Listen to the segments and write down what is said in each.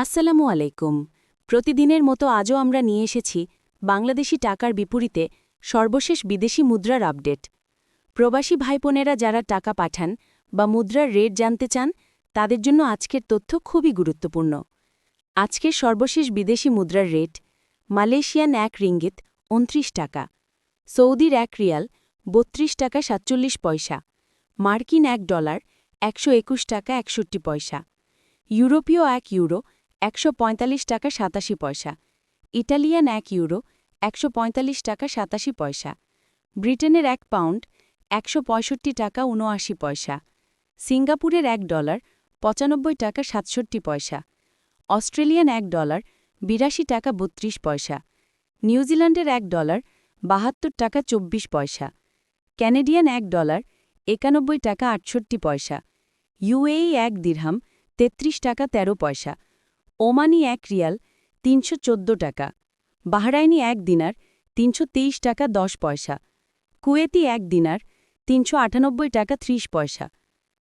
আসসালামু আলাইকুম। প্রতিদিনের মতো আজও আমরা নিয়ে এসেছি বাংলাদেশি টাকার বিপরীতে সর্বশেষ বিদেশি মুদ্রার আপডেট। প্রবাসী ভাইপোনেরা যারা টাকা পাঠান বা মুদ্রার রেট জানতে চান, তাদের জন্য আজকের তথ্য খুবই গুরুত্বপূর্ণ। আজকের সর্বশেষ বিদেশি মুদ্রার রেট মালয়েশিয়ান এক রিঙ্গিত উনত্রিশ টাকা, সৌদির এক রিয়াল বত্রিশ টাকা সাতচল্লিশ পয়সা, মার্কিন এক ডলার একশো একুশ টাকা একষট্টি পয়সা, ইউরোপীয় এক ইউরো একশো পঁয়তাল্লিশ টাকা সাতাশি পয়সা। ইটালিয়ান এক ইউরো, একশো পঁয়তাল্লিশ টাকা সাতাশি পয়সা। ব্রিটেনের এক পাউন্ড, একশো পঁয়ষট্টি টাকা উনআশি পয়সা। সিঙ্গাপুরের এক ডলার, পঁচানব্বই টাকা সাতষট্টি পয়সা। অস্ট্রেলিয়ান এক ডলার, বিরাশি টাকা বত্রিশ পয়সা। নিউজিল্যান্ডের এক ডলার, বাহাত্তর টাকা চব্বিশ পয়সা। ক্যানেডিয়ান এক ডলার, একানব্বই টাকা আটষট্টি পয়সা। ইউএই এক দিরহাম, তেত্রিশ টাকা ১৩ পয়সা। ওমানি এক রিয়াল, তিনশো চোদ্দ টাকা। বাহরাইনি এক দিনার, তিনশো তেইশ টাকা ১০ পয়সা। কুয়েতি এক দিনার, তিনশো আটানব্বই টাকা ৩০ পয়সা।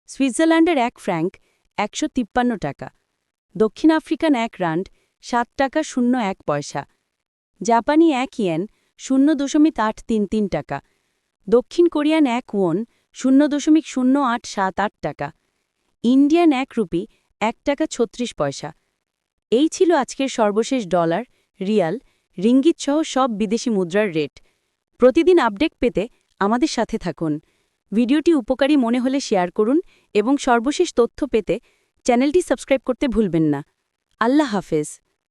সুইজারল্যান্ডের এক ফ্র্যাঙ্ক, একশো তিপ্পান্ন টাকা। দক্ষিণ আফ্রিকান এক রান্ড, সাত টাকা শূন্য এক পয়সা। জাপানি এক ইয়েন, শূন্য দশমিক আট তিন তিন টাকা। দক্ষিণ কোরিয়ান এক ওয়ন শূন্য দশমিক শূন্য আট সাত আট টাকা। ইন্ডিয়ান এক রুপি, এক টাকা ছত্রিশ পয়সা। এই ছিল আজকের সর্বশেষ ডলার, রিয়াল, রিঙ্গিত সহ সব বিদেশি মুদ্রার রেট। প্রতিদিন আপডেট পেতে আমাদের সাথে থাকুন। ভিডিওটি উপকারী মনে হলে শেয়ার করুন এবং সর্বশেষ তথ্য পেতে চ্যানেলটি সাবস্ক্রাইব করতে ভুলবেন না। আল্লাহ হাফেজ।